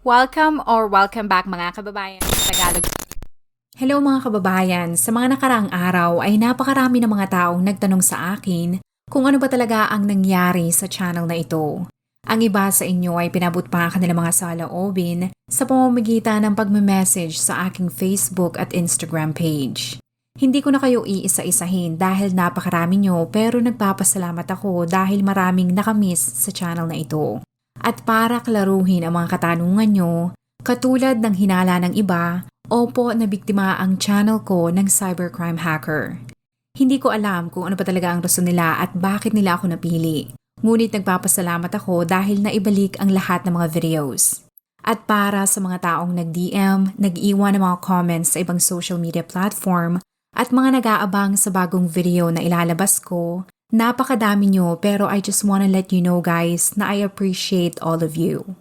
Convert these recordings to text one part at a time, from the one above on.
Welcome or welcome back mga kababayan sa Tagalog. Hello mga kababayan, sa mga nakaraang araw ay napakarami ng mga taong nagtanong sa akin kung ano ba talaga ang nangyari sa channel na ito. Ang iba sa inyo ay pinabot pa ang kanilang mga saloobin sa pamamagitan ng pagme-message sa aking Facebook at Instagram page. Hindi ko na kayo iisa-isahin dahil napakarami nyo pero nagpapasalamat ako dahil maraming nakamiss sa channel na ito. At para klaruhin ang mga katanungan nyo, katulad ng hinala ng iba, opo na biktima ang channel ko ng cybercrime hacker. Hindi ko alam kung ano pa talaga ang rason nila at bakit nila ako napili. Ngunit nagpapasalamat ako dahil naibalik ang lahat ng mga videos. At para sa mga taong nag-DM, nag-iwan ng mga comments sa ibang social media platform at mga nag-aabang sa bagong video na ilalabas ko, Napakadami nyo pero I just wanna let you know guys na I appreciate all of you.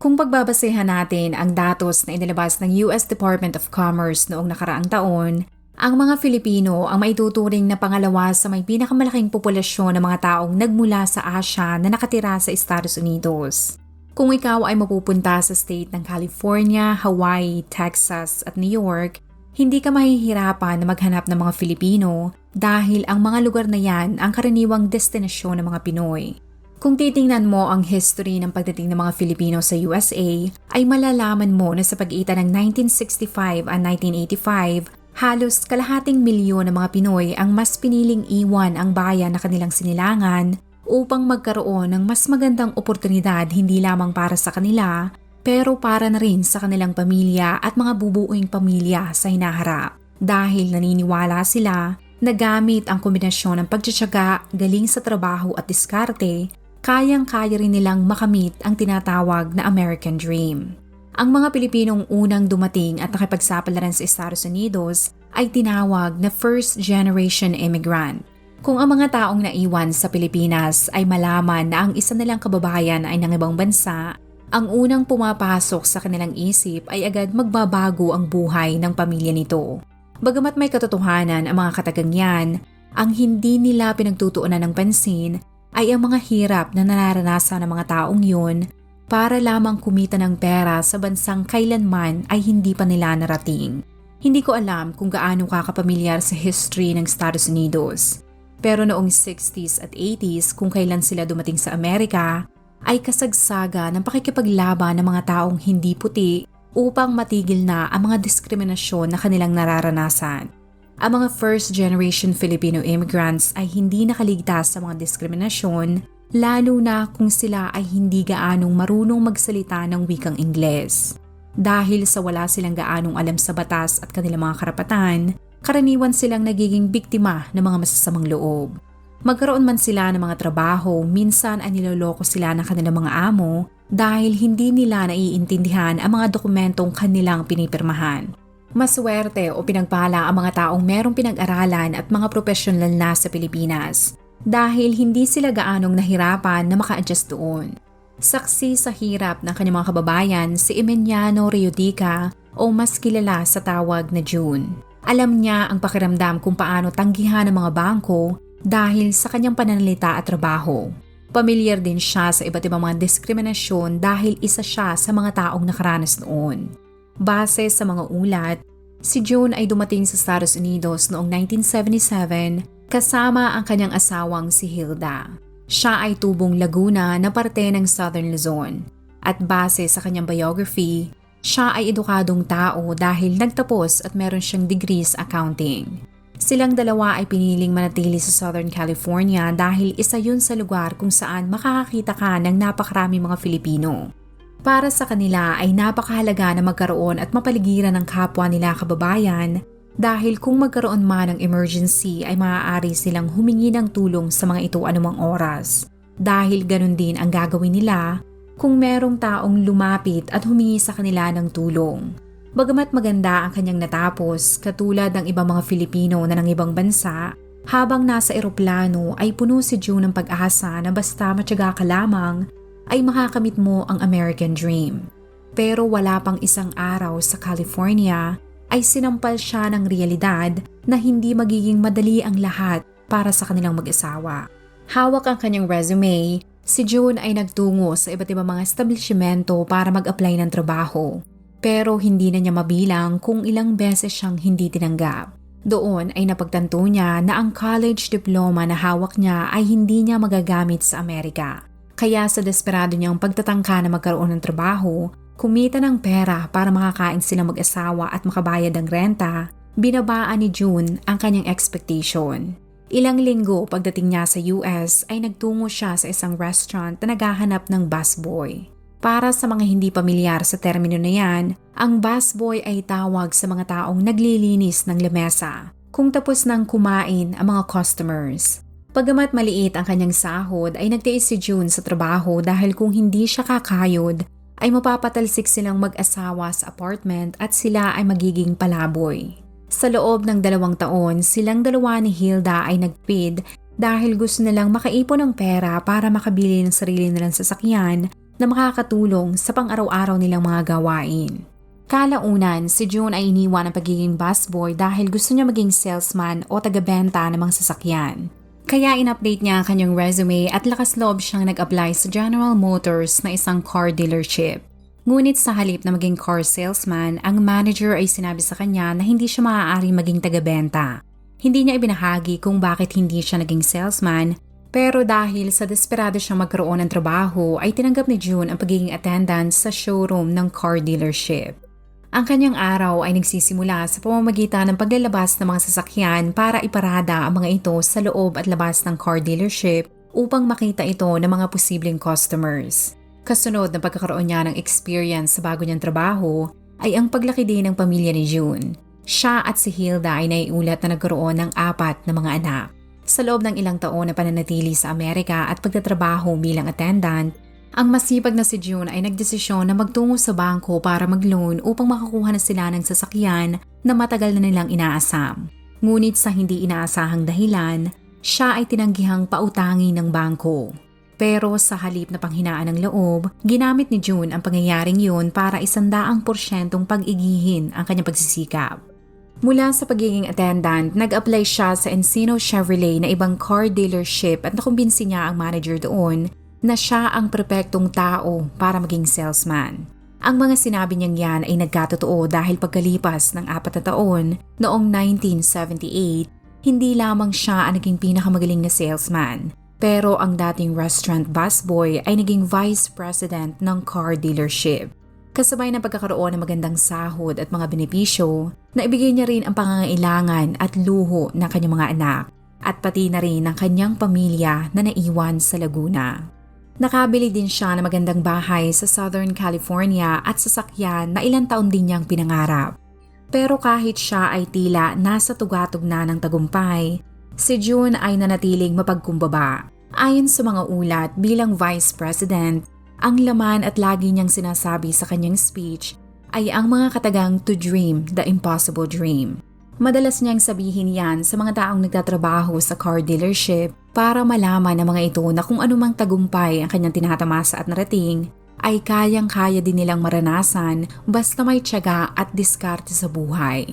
Kung pagbabasehan natin ang datos na inilabas ng US Department of Commerce noong nakaraang taon, ang mga Filipino ang maituturing na pangalawa sa may pinakamalaking populasyon ng mga taong nagmula sa Asia na nakatira sa Estados Unidos. Kung ikaw ay mapupunta sa state ng California, Hawaii, Texas at New York, hindi ka mahihirapan na maghanap ng mga Filipino dahil ang mga lugar na yan ang karaniwang destinasyon ng mga Pinoy. Kung titingnan mo ang history ng pagdating ng mga Filipino sa USA, ay malalaman mo na sa pag-iitan ng 1965 at 1985, halos kalahating milyon ng mga Pinoy ang mas piniling iwan ang bayan na kanilang sinilangan upang magkaroon ng mas magandang oportunidad hindi lamang para sa kanila, pero para na rin sa kanilang pamilya at mga bubuuing pamilya sa hinaharap. Dahil naniniwala sila na gamit ang kombinasyon ng pagtsatsaga, galing sa trabaho at diskarte, kayang-kaya rin nilang makamit ang tinatawag na American Dream. Ang mga Pilipinong unang dumating at nakipagsapalaran sa Estados Unidos ay tinawag na First Generation Immigrant. Kung ang mga taong naiwan sa Pilipinas ay malaman na ang isa nilang kababayan ay ng ibang bansa, ang unang pumapasok sa kanilang isip ay agad magbabago ang buhay ng pamilya nito. Bagamat may katotohanan ang mga katagang yan, ang hindi nila pinagtutuunan ng pansin ay ang mga hirap na nararanasan ng mga taong yun para lamang kumita ng pera sa bansang kailanman ay hindi pa nila narating. Hindi ko alam kung gaano kakapamilyar sa history ng Estados Unidos. Pero noong 60s at 80s kung kailan sila dumating sa Amerika, ay kasagsaga ng pakikipaglaban ng mga taong hindi puti upang matigil na ang mga diskriminasyon na kanilang nararanasan. Ang mga first generation Filipino immigrants ay hindi nakaligtas sa mga diskriminasyon lalo na kung sila ay hindi gaanong marunong magsalita ng wikang Ingles. Dahil sa wala silang gaanong alam sa batas at kanilang mga karapatan, karaniwan silang nagiging biktima ng mga masasamang loob. Magkaroon man sila ng mga trabaho, minsan ay niloloko sila ng kanilang mga amo dahil hindi nila naiintindihan ang mga dokumentong kanilang pinipirmahan. Maswerte o pinagpala ang mga taong merong pinag-aralan at mga profesional na sa Pilipinas dahil hindi sila gaanong nahirapan na maka-adjust doon. Saksi sa hirap ng kanyang mga kababayan si Emiliano Riodica o mas kilala sa tawag na June. Alam niya ang pakiramdam kung paano tanggihan ng mga bangko dahil sa kanyang pananalita at trabaho. Pamilyar din siya sa iba't ibang mga diskriminasyon dahil isa siya sa mga taong nakaranas noon. Base sa mga ulat, si June ay dumating sa Estados Unidos noong 1977 kasama ang kanyang asawang si Hilda. Siya ay tubong Laguna na parte ng Southern Luzon. At base sa kanyang biography, siya ay edukadong tao dahil nagtapos at meron siyang degree sa accounting. Silang dalawa ay piniling manatili sa Southern California dahil isa yun sa lugar kung saan makakakita ka ng napakarami mga Filipino. Para sa kanila ay napakahalaga na magkaroon at mapaligiran ng kapwa nila kababayan dahil kung magkaroon man ng emergency ay maaari silang humingi ng tulong sa mga ito anumang oras. Dahil ganun din ang gagawin nila kung merong taong lumapit at humingi sa kanila ng tulong. Bagamat maganda ang kanyang natapos, katulad ng ibang mga Filipino na ng ibang bansa, habang nasa eroplano ay puno si June ng pag-asa na basta matyaga ka lamang ay makakamit mo ang American Dream. Pero wala pang isang araw sa California ay sinampal siya ng realidad na hindi magiging madali ang lahat para sa kanilang mag-asawa. Hawak ang kanyang resume, si June ay nagtungo sa iba't ibang mga establishmento para mag-apply ng trabaho. Pero hindi na niya mabilang kung ilang beses siyang hindi tinanggap. Doon ay napagtanto niya na ang college diploma na hawak niya ay hindi niya magagamit sa Amerika. Kaya sa desperado niyang pagtatangka na magkaroon ng trabaho, kumita ng pera para makakain sila mag-asawa at makabayad ng renta, binabaan ni June ang kanyang expectation. Ilang linggo pagdating niya sa US ay nagtungo siya sa isang restaurant na naghahanap ng busboy. Para sa mga hindi pamilyar sa termino na yan, ang busboy ay tawag sa mga taong naglilinis ng lamesa kung tapos nang kumain ang mga customers. Pagamat maliit ang kanyang sahod ay nagtiis si June sa trabaho dahil kung hindi siya kakayod ay mapapatalsik silang mag-asawa sa apartment at sila ay magiging palaboy. Sa loob ng dalawang taon, silang dalawa ni Hilda ay nagpid dahil gusto nilang makaipon ng pera para makabili ng sarili nilang sasakyan na makakatulong sa pang-araw-araw nilang mga gawain. Kalaunan, si June ay iniwan ang pagiging busboy dahil gusto niya maging salesman o tagabenta ng mga sasakyan. Kaya in-update niya ang kanyang resume at lakas loob siyang nag-apply sa General Motors na isang car dealership. Ngunit sa halip na maging car salesman, ang manager ay sinabi sa kanya na hindi siya maaari maging tagabenta. Hindi niya ibinahagi kung bakit hindi siya naging salesman, pero dahil sa desperado siyang magkaroon ng trabaho ay tinanggap ni June ang pagiging attendant sa showroom ng car dealership. Ang kanyang araw ay nagsisimula sa pamamagitan ng paglalabas ng mga sasakyan para iparada ang mga ito sa loob at labas ng car dealership upang makita ito ng mga posibleng customers. Kasunod ng pagkakaroon niya ng experience sa bago niyang trabaho ay ang paglaki din ng pamilya ni June. Siya at si Hilda ay naiulat na nagkaroon ng apat na mga anak. Sa loob ng ilang taon na pananatili sa Amerika at pagtatrabaho bilang attendant, ang masipag na si June ay nagdesisyon na magtungo sa bangko para mag-loan upang makakuha na sila ng sasakyan na matagal na nilang inaasam. Ngunit sa hindi inaasahang dahilan, siya ay tinanggihang pautangin ng bangko. Pero sa halip na panghinaan ng loob, ginamit ni June ang pangyayaring yun para isandaang porsyentong pag-igihin ang kanyang pagsisikap. Mula sa pagiging attendant, nag-apply siya sa Encino Chevrolet na ibang car dealership at nakumbinsi niya ang manager doon na siya ang perpektong tao para maging salesman. Ang mga sinabi niyang yan ay nagkatotoo dahil pagkalipas ng apat na taon, noong 1978, hindi lamang siya ang naging pinakamagaling na salesman, pero ang dating restaurant busboy ay naging vice president ng car dealership. Kasabay ng pagkakaroon ng magandang sahod at mga benepisyo, naibigay niya rin ang pangangailangan at luho ng kanyang mga anak at pati na rin ng kanyang pamilya na naiwan sa Laguna. Nakabili din siya ng magandang bahay sa Southern California at sasakyan na ilang taon din niyang pinangarap. Pero kahit siya ay tila nasa tugatog na ng tagumpay, si June ay nanatiling mapagkumbaba. Ayon sa mga ulat bilang Vice President, ang laman at lagi niyang sinasabi sa kanyang speech ay ang mga katagang to dream the impossible dream. Madalas niyang sabihin yan sa mga taong nagtatrabaho sa car dealership para malaman ng mga ito na kung anumang tagumpay ang kanyang tinatamasa at narating, ay kayang-kaya din nilang maranasan basta may tiyaga at diskarte sa buhay.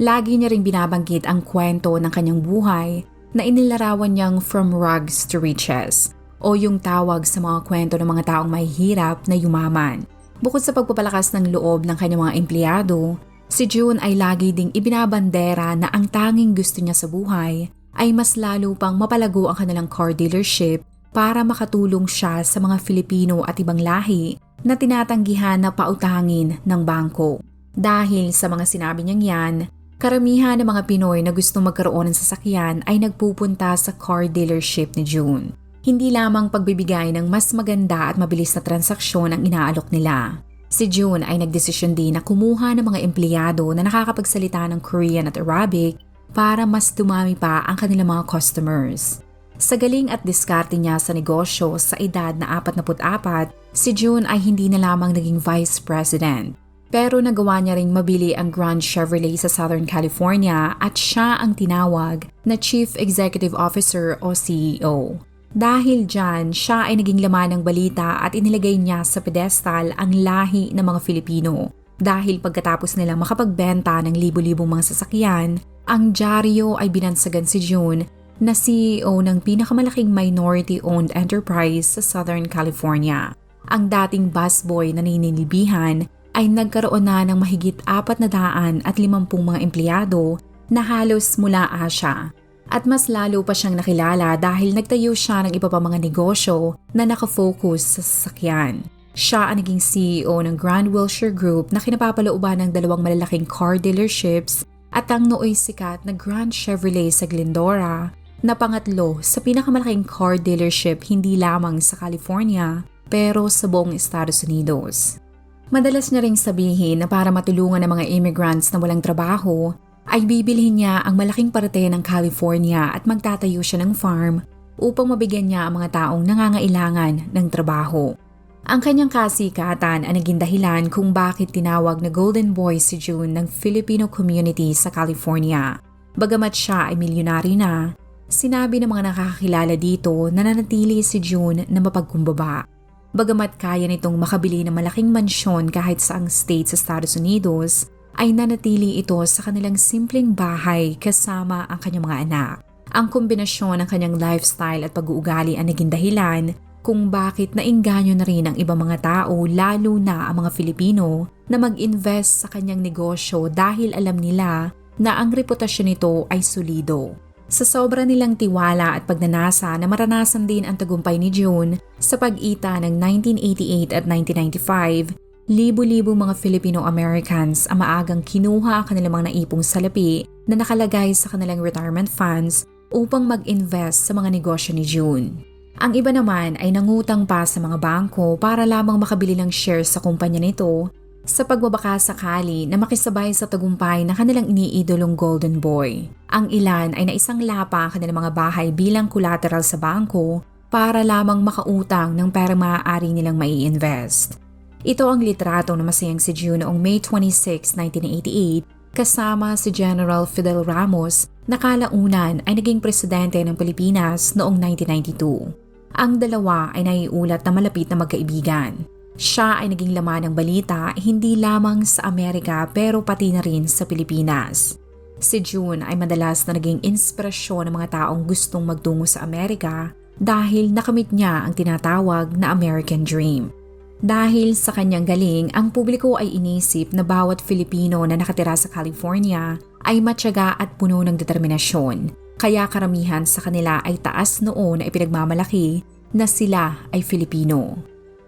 Lagi niya ring binabanggit ang kwento ng kanyang buhay na inilarawan niyang from rags to riches o yung tawag sa mga kwento ng mga taong may hirap na yumaman. Bukod sa pagpapalakas ng loob ng kanyang mga empleyado, Si June ay lagi ding ibinabandera na ang tanging gusto niya sa buhay ay mas lalo pang mapalago ang kanilang car dealership para makatulong siya sa mga Filipino at ibang lahi na tinatanggihan na pautangin ng bangko. Dahil sa mga sinabi niyang yan, karamihan ng mga Pinoy na gusto magkaroon ng sasakyan ay nagpupunta sa car dealership ni June. Hindi lamang pagbibigay ng mas maganda at mabilis na transaksyon ang inaalok nila. Si June ay nagdesisyon din na kumuha ng mga empleyado na nakakapagsalita ng Korean at Arabic para mas dumami pa ang kanilang mga customers. Sa galing at diskarte niya sa negosyo sa edad na 44, si June ay hindi na lamang naging vice president. Pero nagawa niya ring mabili ang Grand Chevrolet sa Southern California at siya ang tinawag na Chief Executive Officer o CEO. Dahil dyan, siya ay naging laman ng balita at inilagay niya sa pedestal ang lahi ng mga Filipino. Dahil pagkatapos nilang makapagbenta ng libo-libong mga sasakyan, ang dyaryo ay binansagan si June na CEO ng pinakamalaking minority-owned enterprise sa Southern California. Ang dating busboy na ninilbihan ay nagkaroon na ng mahigit apat na daan at limampung mga empleyado na halos mula Asia. At mas lalo pa siyang nakilala dahil nagtayo siya ng iba pa mga negosyo na nakafocus sa sasakyan. Siya ang naging CEO ng Grand Wilshire Group na kinapapalooban ng dalawang malalaking car dealerships at ang nooy sikat na Grand Chevrolet sa Glendora na pangatlo sa pinakamalaking car dealership hindi lamang sa California pero sa buong Estados Unidos. Madalas niya ring sabihin na para matulungan ng mga immigrants na walang trabaho, ay bibilhin niya ang malaking parte ng California at magtatayo siya ng farm upang mabigyan niya ang mga taong nangangailangan ng trabaho. Ang kanyang kasikatan ay naging dahilan kung bakit tinawag na Golden Boy si June ng Filipino community sa California. Bagamat siya ay milyonary na, sinabi ng mga nakakakilala dito na nanatili si June na mapagkumbaba. Bagamat kaya nitong makabili ng malaking mansyon kahit saang state sa Estados Unidos, ay nanatili ito sa kanilang simpleng bahay kasama ang kanyang mga anak. Ang kombinasyon ng kanyang lifestyle at pag-uugali ang naging dahilan kung bakit nainganyo na rin ang ibang mga tao lalo na ang mga Filipino na mag-invest sa kanyang negosyo dahil alam nila na ang reputasyon nito ay solido. Sa sobra nilang tiwala at pagnanasa na maranasan din ang tagumpay ni June sa pag-ita ng 1988 at 1995, libo-libo mga Filipino-Americans ang maagang kinuha ang kanilang mga naipong salapi na nakalagay sa kanilang retirement funds upang mag-invest sa mga negosyo ni June. Ang iba naman ay nangutang pa sa mga bangko para lamang makabili ng shares sa kumpanya nito sa pagbabaka sakali na makisabay sa tagumpay na kanilang iniidolong Golden Boy. Ang ilan ay naisang lapa ang kanilang mga bahay bilang collateral sa bangko para lamang makautang ng pera maaari nilang mai-invest. Ito ang litrato na masayang si June noong May 26, 1988 kasama si General Fidel Ramos na kalaunan ay naging presidente ng Pilipinas noong 1992. Ang dalawa ay naiulat na malapit na magkaibigan. Siya ay naging laman ng balita hindi lamang sa Amerika pero pati na rin sa Pilipinas. Si June ay madalas na naging inspirasyon ng mga taong gustong magtungo sa Amerika dahil nakamit niya ang tinatawag na American Dream. Dahil sa kanyang galing, ang publiko ay inisip na bawat Filipino na nakatira sa California ay matyaga at puno ng determinasyon. Kaya karamihan sa kanila ay taas noon na ipinagmamalaki na sila ay Filipino.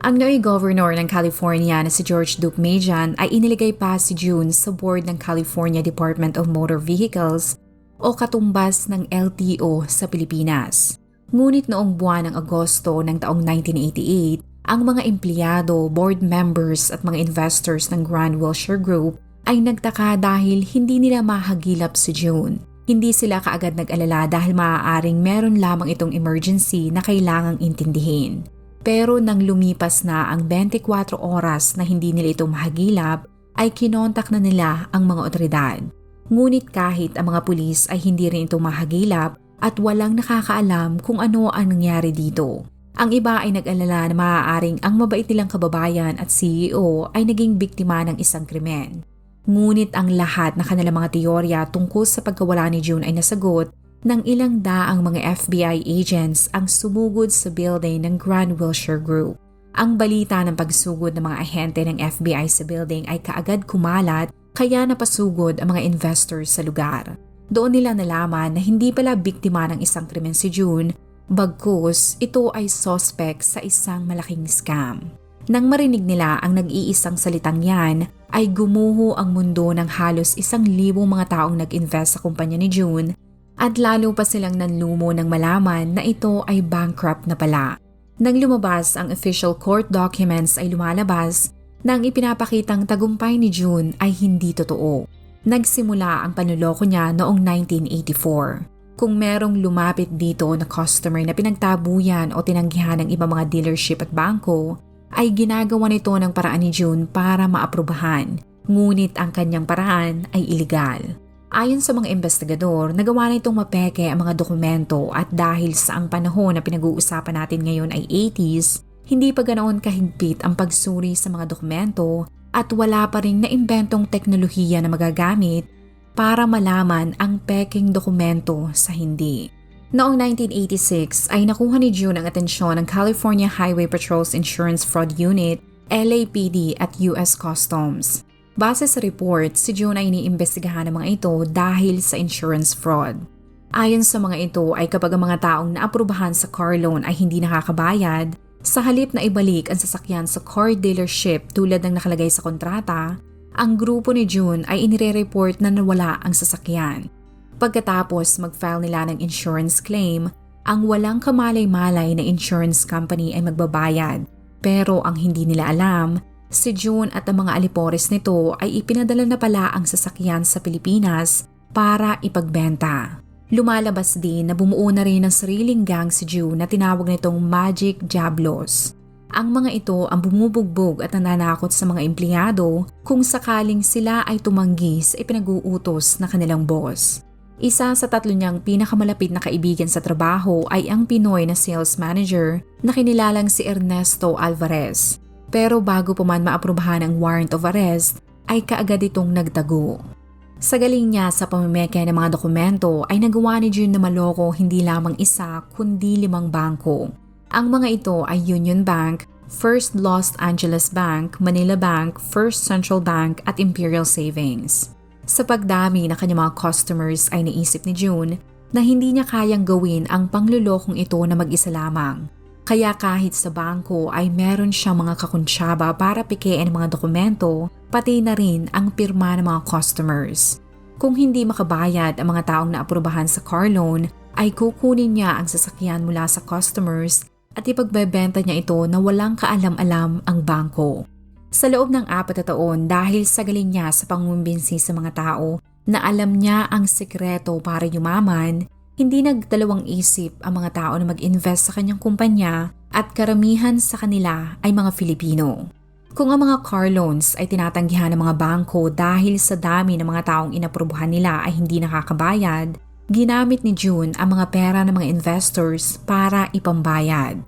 Ang noy governor ng California na si George Duke Majan ay iniligay pa si June sa board ng California Department of Motor Vehicles o katumbas ng LTO sa Pilipinas. Ngunit noong buwan ng Agosto ng taong 1988, ang mga empleyado, board members at mga investors ng Grand Wilshire Group ay nagtaka dahil hindi nila mahagilap si June. Hindi sila kaagad nag-alala dahil maaaring meron lamang itong emergency na kailangang intindihin. Pero nang lumipas na ang 24 oras na hindi nila ito mahagilap, ay kinontak na nila ang mga otoridad. Ngunit kahit ang mga pulis ay hindi rin ito mahagilap at walang nakakaalam kung ano ang nangyari dito. Ang iba ay nag-alala na maaaring ang mabait nilang kababayan at CEO ay naging biktima ng isang krimen. Ngunit ang lahat na kanilang mga teorya tungkol sa pagkawala ni June ay nasagot ng ilang daang mga FBI agents ang sumugod sa building ng Grand Wilshire Group. Ang balita ng pagsugod ng mga ahente ng FBI sa building ay kaagad kumalat kaya napasugod ang mga investors sa lugar. Doon nila nalaman na hindi pala biktima ng isang krimen si June, bagkus ito ay suspect sa isang malaking scam. Nang marinig nila ang nag-iisang salitang yan, ay gumuho ang mundo ng halos isang libong mga taong nag-invest sa kumpanya ni June at lalo pa silang nanlumo nang malaman na ito ay bankrupt na pala. Nang lumabas ang official court documents ay lumalabas na ang ipinapakitang tagumpay ni June ay hindi totoo. Nagsimula ang panuloko niya noong 1984. Kung merong lumapit dito na customer na pinagtabuyan o tinanggihan ng ibang mga dealership at bangko, ay ginagawa nito ng paraan ni June para maaprubahan. Ngunit ang kanyang paraan ay illegal. Ayon sa mga investigador, nagawa na itong mapeke ang mga dokumento at dahil sa ang panahon na pinag-uusapan natin ngayon ay 80s, hindi pa ganoon kahigpit ang pagsuri sa mga dokumento at wala pa rin naimbentong teknolohiya na magagamit para malaman ang peking dokumento sa hindi. Noong 1986 ay nakuha ni June ang atensyon ng California Highway Patrol's Insurance Fraud Unit, LAPD at US Customs. Base sa report, si June ay iniimbestigahan ng mga ito dahil sa insurance fraud. Ayon sa mga ito ay kapag ang mga taong naaprubahan sa car loan ay hindi nakakabayad, sa halip na ibalik ang sasakyan sa car dealership tulad ng nakalagay sa kontrata, ang grupo ni June ay inire-report na nawala ang sasakyan. Pagkatapos mag-file nila ng insurance claim, ang walang kamalay-malay na insurance company ay magbabayad. Pero ang hindi nila alam, si June at ang mga alipores nito ay ipinadala na pala ang sasakyan sa Pilipinas para ipagbenta. Lumalabas din na bumuo na rin ng sariling gang si June na tinawag nitong Magic Diablos. Ang mga ito ang bumubugbog at nananakot sa mga empleyado kung sakaling sila ay tumanggi sa ipinag-uutos na kanilang boss. Isa sa tatlo niyang pinakamalapit na kaibigan sa trabaho ay ang Pinoy na sales manager na kinilalang si Ernesto Alvarez. Pero bago pa man maaprubahan ang warrant of arrest, ay kaagad itong nagtago. Sa galing niya sa pamimeke ng mga dokumento ay nagawa ni June na maloko hindi lamang isa kundi limang bangko. Ang mga ito ay Union Bank, First Los Angeles Bank, Manila Bank, First Central Bank at Imperial Savings. Sa pagdami ng kanyang mga customers ay naisip ni June na hindi niya kayang gawin ang panglulokong ito na mag-isa lamang. Kaya kahit sa bangko ay meron siyang mga kakuntsaba para pikein mga dokumento, pati na rin ang pirma ng mga customers. Kung hindi makabayad ang mga taong naaprubahan sa car loan, ay kukunin niya ang sasakyan mula sa customers at ipagbebenta niya ito na walang kaalam-alam ang bangko. Sa loob ng apat na taon dahil sa galing niya sa pangumbinsi sa mga tao na alam niya ang sekreto para yumaman, hindi nagdalawang isip ang mga tao na mag-invest sa kanyang kumpanya at karamihan sa kanila ay mga Filipino. Kung ang mga car loans ay tinatanggihan ng mga bangko dahil sa dami ng mga taong inaprubuhan nila ay hindi nakakabayad, ginamit ni June ang mga pera ng mga investors para ipambayad.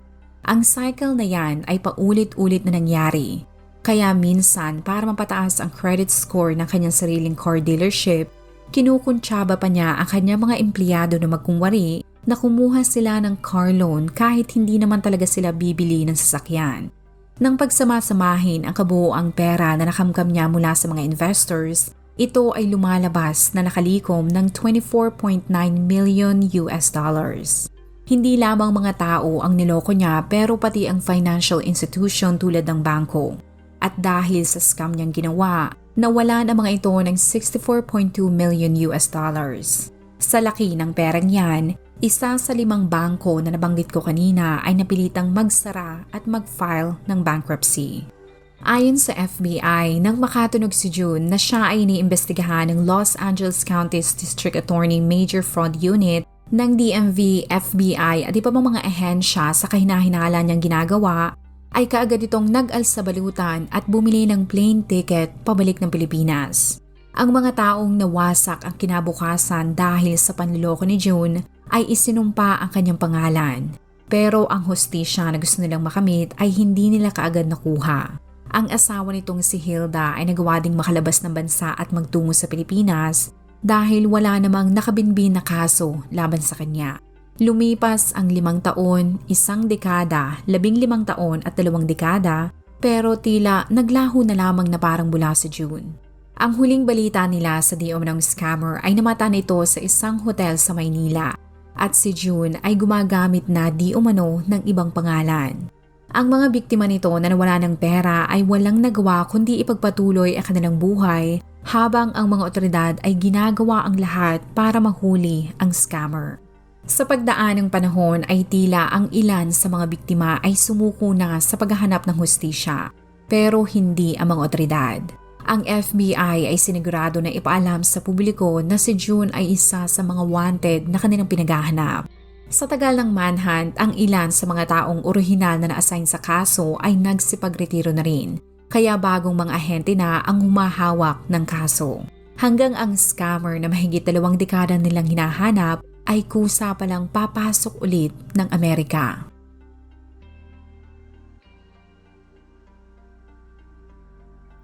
Ang cycle na yan ay paulit-ulit na nangyari kaya minsan para mapataas ang credit score ng kanyang sariling car dealership, kinukuntsaba pa niya ang kanyang mga empleyado na magkungwari na kumuha sila ng car loan kahit hindi naman talaga sila bibili ng sasakyan. Nang pagsamasamahin ang kabuoang pera na nakamkam niya mula sa mga investors, ito ay lumalabas na nakalikom ng 24.9 million US dollars. Hindi lamang mga tao ang niloko niya pero pati ang financial institution tulad ng bangko. At dahil sa scam niyang ginawa, nawala na mga ito ng 64.2 million US dollars. Sa laki ng perang yan, isa sa limang bangko na nabanggit ko kanina ay napilitang magsara at mag-file ng bankruptcy. Ayon sa FBI, nang makatunog si June na siya ay iniimbestigahan ng Los Angeles County's District Attorney Major Fraud Unit ng DMV, FBI at iba pang mga ahensya sa kahinahinala niyang ginagawa, ay kaagad itong nag-alsa balutan at bumili ng plane ticket pabalik ng Pilipinas. Ang mga taong nawasak ang kinabukasan dahil sa panliloko ni June ay isinumpa ang kanyang pangalan. Pero ang hostisya na gusto nilang makamit ay hindi nila kaagad nakuha. Ang asawa nitong si Hilda ay nagawa ding makalabas ng bansa at magtungo sa Pilipinas dahil wala namang nakabinbin na kaso laban sa kanya. Lumipas ang limang taon, isang dekada, labing limang taon at dalawang dekada, pero tila naglaho na lamang na parang mula sa June. Ang huling balita nila sa di ng scammer ay namata nito sa isang hotel sa Maynila at si June ay gumagamit na di umano ng ibang pangalan. Ang mga biktima nito na nawala ng pera ay walang nagawa kundi ipagpatuloy ang kanilang buhay habang ang mga otoridad ay ginagawa ang lahat para mahuli ang scammer. Sa pagdaan ng panahon ay tila ang ilan sa mga biktima ay sumuko na sa paghahanap ng hustisya, pero hindi ang mga otoridad. Ang FBI ay sinigurado na ipaalam sa publiko na si June ay isa sa mga wanted na kanilang pinaghahanap. Sa tagal ng manhunt, ang ilan sa mga taong orihinal na na-assign sa kaso ay nagsipagretiro na rin, kaya bagong mga ahente na ang humahawak ng kaso. Hanggang ang scammer na mahigit dalawang dekada nilang hinahanap ay kusa palang papasok ulit ng Amerika.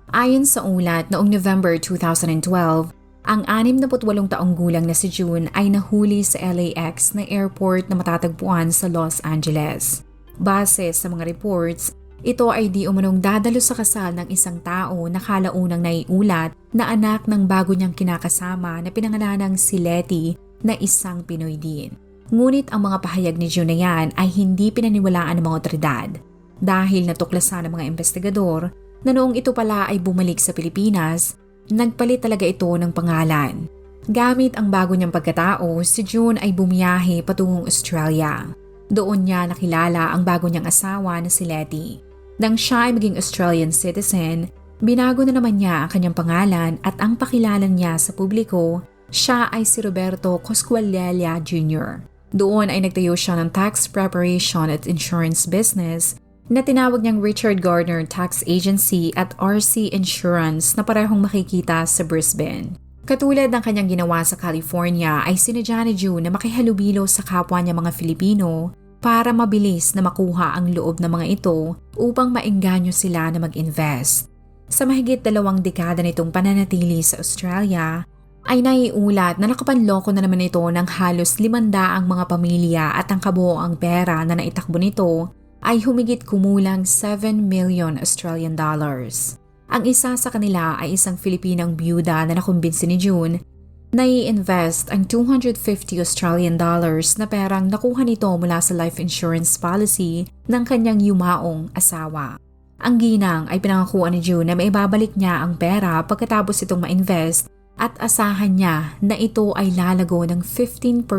Ayon sa ulat noong November 2012, Ang 68 taong gulang na si June ay nahuli sa LAX na airport na matatagpuan sa Los Angeles. Base sa mga reports, ito ay di umanong dadalo sa kasal ng isang tao na kalaunang naiulat na anak ng bago niyang kinakasama na pinangalanang si Letty na isang Pinoy din. Ngunit ang mga pahayag ni June na yan ay hindi pinaniwalaan ng mga otoridad dahil natuklasan ng mga investigador na noong ito pala ay bumalik sa Pilipinas Nagpalit talaga ito ng pangalan. Gamit ang bago niyang pagkatao, si June ay bumiyahe patungong Australia. Doon niya nakilala ang bago niyang asawa na si Letty. Nang siya ay maging Australian citizen, binago na naman niya ang kanyang pangalan at ang pakilala niya sa publiko, siya ay si Roberto Coscualella Jr. Doon ay nagtayo siya ng tax preparation at insurance business na tinawag niyang Richard Gardner Tax Agency at RC Insurance na parehong makikita sa Brisbane. Katulad ng kanyang ginawa sa California ay sinadya ni June na makihalubilo sa kapwa niya mga Filipino para mabilis na makuha ang loob ng mga ito upang maengganyo sila na mag-invest. Sa mahigit dalawang dekada nitong pananatili sa Australia, ay naiulat na nakapanloko na naman ito ng halos limandaang mga pamilya at ang kabuoang pera na naitakbo nito ay humigit kumulang 7 million Australian dollars. Ang isa sa kanila ay isang Filipinang byuda na nakumbinsi ni June na i-invest ang 250 Australian dollars na perang nakuha nito mula sa life insurance policy ng kanyang yumaong asawa. Ang ginang ay pinangakuan ni June na maibabalik niya ang pera pagkatapos itong ma-invest at asahan niya na ito ay lalago ng 15%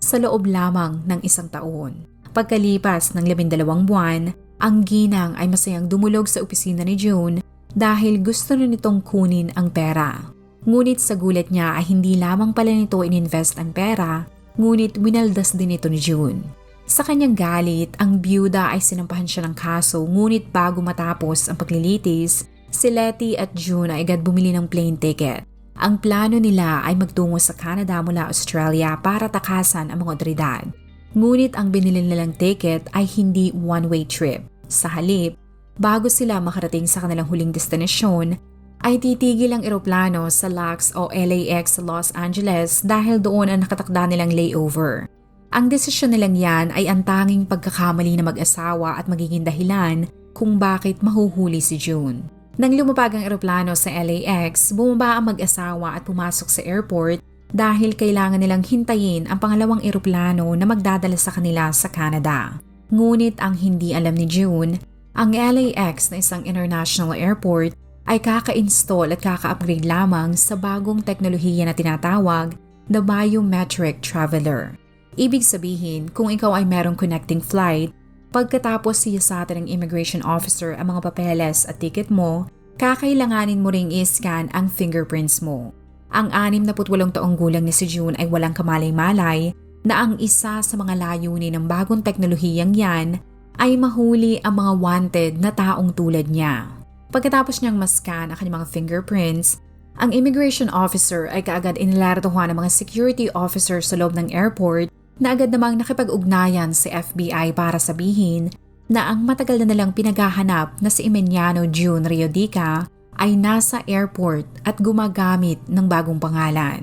sa loob lamang ng isang taon. Pagkalipas ng labindalawang buwan, ang ginang ay masayang dumulog sa opisina ni June dahil gusto na nitong kunin ang pera. Ngunit sa gulat niya ay hindi lamang pala nito ininvest ang pera, ngunit winaldas din ito ni June. Sa kanyang galit, ang byuda ay sinampahan siya ng kaso ngunit bago matapos ang paglilitis, si Letty at June ay agad bumili ng plane ticket. Ang plano nila ay magtungo sa Canada mula Australia para takasan ang mga otoridad. Ngunit ang binili nilang ticket ay hindi one-way trip. Sa halip, bago sila makarating sa kanilang huling destinasyon, ay titigil ang eroplano sa LAX o LAX sa Los Angeles dahil doon ang nakatakda nilang layover. Ang desisyon nilang yan ay ang tanging pagkakamali na mag-asawa at magiging dahilan kung bakit mahuhuli si June. Nang lumapag ang eroplano sa LAX, bumaba ang mag-asawa at pumasok sa airport dahil kailangan nilang hintayin ang pangalawang eroplano na magdadala sa kanila sa Canada. Ngunit ang hindi alam ni June, ang LAX na isang international airport ay kaka-install at kaka-upgrade lamang sa bagong teknolohiya na tinatawag na Biometric Traveler. Ibig sabihin, kung ikaw ay merong connecting flight, pagkatapos siya sa ng immigration officer ang mga papeles at ticket mo, kakailanganin mo ring i-scan ang fingerprints mo. Ang 68 taong gulang ni si June ay walang kamalay-malay na ang isa sa mga layunin ng bagong teknolohiyang yan ay mahuli ang mga wanted na taong tulad niya. Pagkatapos niyang maskan ang kanyang mga fingerprints, ang immigration officer ay kaagad inilartuhan ng mga security officer sa loob ng airport na agad namang nakipag-ugnayan sa FBI para sabihin na ang matagal na nilang pinaghahanap na si Emiliano June Riodica ay nasa airport at gumagamit ng bagong pangalan.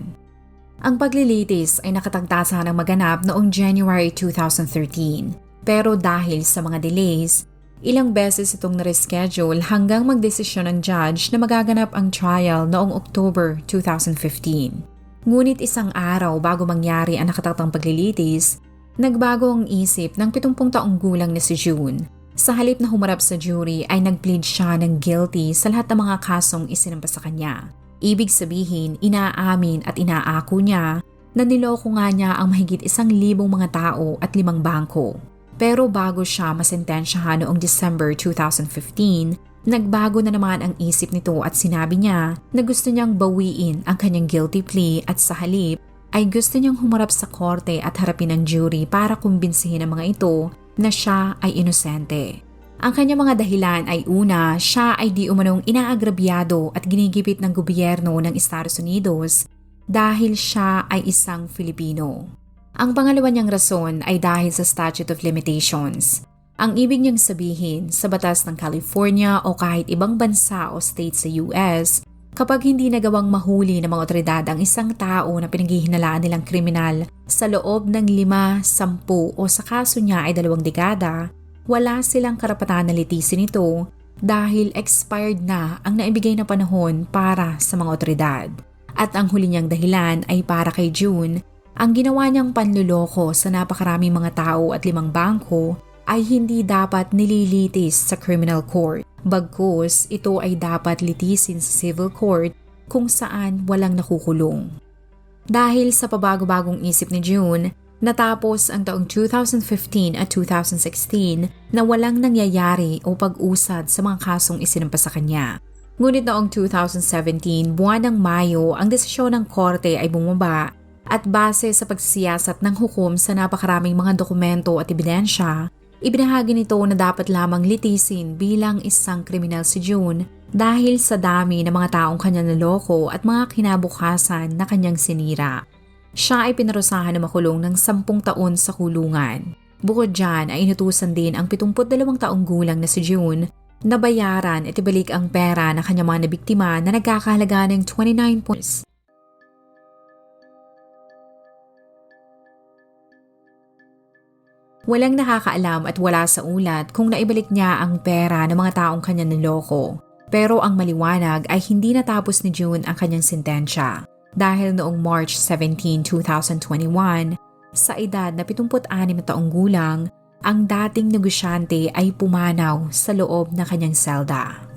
Ang paglilitis ay nakatagtasa ng maganap noong January 2013 pero dahil sa mga delays, ilang beses itong nareschedule hanggang magdesisyon ng judge na magaganap ang trial noong October 2015. Ngunit isang araw bago mangyari ang nakatakdang paglilitis, nagbago ang isip ng 70 taong gulang na si June sa halip na humarap sa jury ay nagplead siya ng guilty sa lahat ng mga kasong isinampa sa kanya. Ibig sabihin, inaamin at inaako niya na niloko nga niya ang mahigit isang libong mga tao at limang bangko. Pero bago siya masentensyahan noong December 2015, nagbago na naman ang isip nito at sinabi niya na gusto niyang bawiin ang kanyang guilty plea at sa halip ay gusto niyang humarap sa korte at harapin ang jury para kumbinsihin ang mga ito na siya ay inosente. Ang kanyang mga dahilan ay una, siya ay di umanong inaagrabyado at ginigipit ng gobyerno ng Estados Unidos dahil siya ay isang Filipino. Ang pangalawa niyang rason ay dahil sa Statute of Limitations. Ang ibig niyang sabihin sa batas ng California o kahit ibang bansa o state sa US, kapag hindi nagawang mahuli ng mga otoridad ang isang tao na pinaghihinalaan nilang kriminal sa loob ng lima, sampu o sa kaso niya ay dalawang dekada, wala silang karapatan na litisin ito dahil expired na ang naibigay na panahon para sa mga otoridad. At ang huli niyang dahilan ay para kay June, ang ginawa niyang panluloko sa napakaraming mga tao at limang bangko ay hindi dapat nililitis sa criminal court. Bagkus, ito ay dapat litisin sa civil court kung saan walang nakukulong. Dahil sa pabago-bagong isip ni June, natapos ang taong 2015 at 2016 na walang nangyayari o pag-usad sa mga kasong isinampa sa kanya. Ngunit noong 2017, buwan ng Mayo, ang desisyon ng korte ay bumaba at base sa pagsisiyasat ng hukom sa napakaraming mga dokumento at ebidensya, Ibinahagi nito na dapat lamang litisin bilang isang kriminal si June dahil sa dami ng mga taong kanya naloko at mga kinabukasan na kanyang sinira. Siya ay pinarusahan na makulong ng sampung taon sa kulungan. Bukod dyan ay inutusan din ang 72 taong gulang na si June na bayaran at ibalik ang pera na kanyang mga nabiktima na nagkakahalaga ng 29 points. Walang nakakaalam at wala sa ulat kung naibalik niya ang pera ng mga taong kanya niloko. Pero ang maliwanag ay hindi natapos ni June ang kanyang sentensya dahil noong March 17, 2021, sa edad na 76 na taong gulang, ang dating negosyante ay pumanaw sa loob ng kanyang selda.